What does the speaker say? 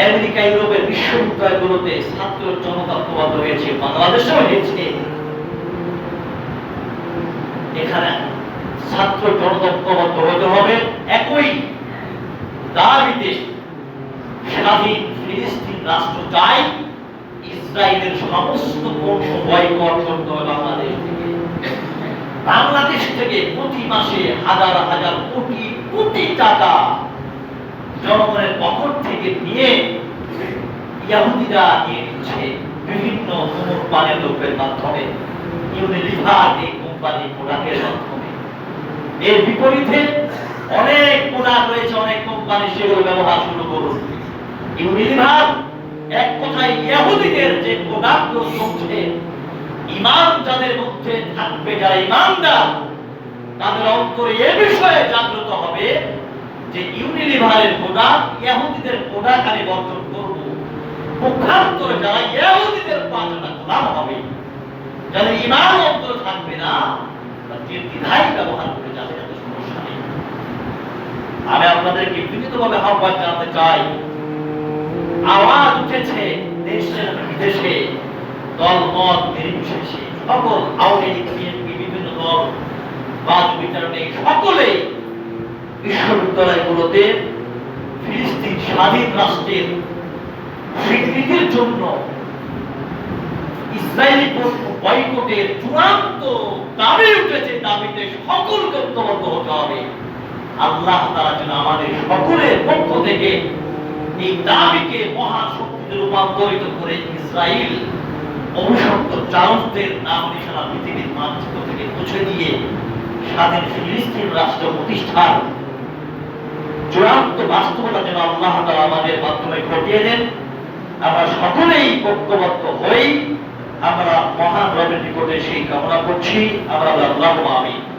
America ইউরোপের বিশ্ববিদ্যালয়গুলোতে ছাত্র জনতা প্রবাদ হয়েছে বাংলাদেশেও হয়েছে এখানে ছাত্র জনতা ঐক্যবদ্ধ হতে হবে একই দাবিতে ফিলিস্তিন রাষ্ট্র চাই ইসরায়েলের সমস্ত বয়কট করতে হবে বাংলাদেশ থেকে। বাংলাদেশ থেকে প্রতি মাসে হাজার হাজার কোটি কোটি টাকা জনগণের পকেট থেকে নিয়ে ইয়াহুদিরা নিয়ে বিভিন্ন কোম্পানির লোকের মাধ্যমে ইউনিলিভার এই কোম্পানি প্রোডাক্টের মাধ্যমে। এর বিপরীতে অনেক প্রোডাক্ট রয়েছে, অনেক কোম্পানি সেগুলো ব্যবহার শুরু করুন। ইউনিলিভার এক কথায় ইয়াহুদিদের যে প্রোডাক্ট চলছে ইমান যাদের মধ্যে থাকবে, যারা ইমানদার, তাদের অন্তরে এ বিষয়ে জাগ্রত হবে যে ইউনিলিভারের প্রোডাক্ট ইয়াহুদিদের প্রোডাক্ট আমি বর্জন করব। পক্ষান্তরে যারা ইয়াহুদিদের পাঁচটা গোলাম হবে, যাদের ইমান অন্তরে থাকবে না, তারা নির্দ্বিধায় ব্যবহার করে যাবে যাতে সমস্যা নেই। আমি আপনাদেরকে বিনীতভাবে আহ্বান জানাতে চাই, আওয়াজ উঠেছে দেশের বিদেশে দল মত নির্বিশেষে সকল আওয়ামী লীগ বিভিন্ন দল বাদ বিচারণে সকলেই বিশ্ববিদ্যালয়গুলোতে ফিলিস্তিন স্বাধীন রাষ্ট্রের স্বীকৃতির জন্য ইসরায়েলি বয়কটের চূড়ান্ত দাবি উঠেছে, দাবিতে হতে হবে। আল্লাহ তারা যেন আমাদের সকলের পক্ষ থেকে এই দাবিকে মহাশক্তিতে রূপান্তরিত করে ইসরায়েল অভিশপ্ত চারণদের নাম নিশানা পৃথিবীর মানচিত্র থেকে মুছে দিয়ে স্বাধীন ফিলিস্তিন রাষ্ট্র প্রতিষ্ঠার চূড়ান্ত বাস্তবতা যেন আল্লাহ তারা আমাদের মাধ্যমে ঘটিয়ে দেন। আমরা সকলেই ঐক্যবদ্ধ হই। আমরা মহান রবের নিকটে সেই কামনা করছি। আমরা আল্লাহ আমিন।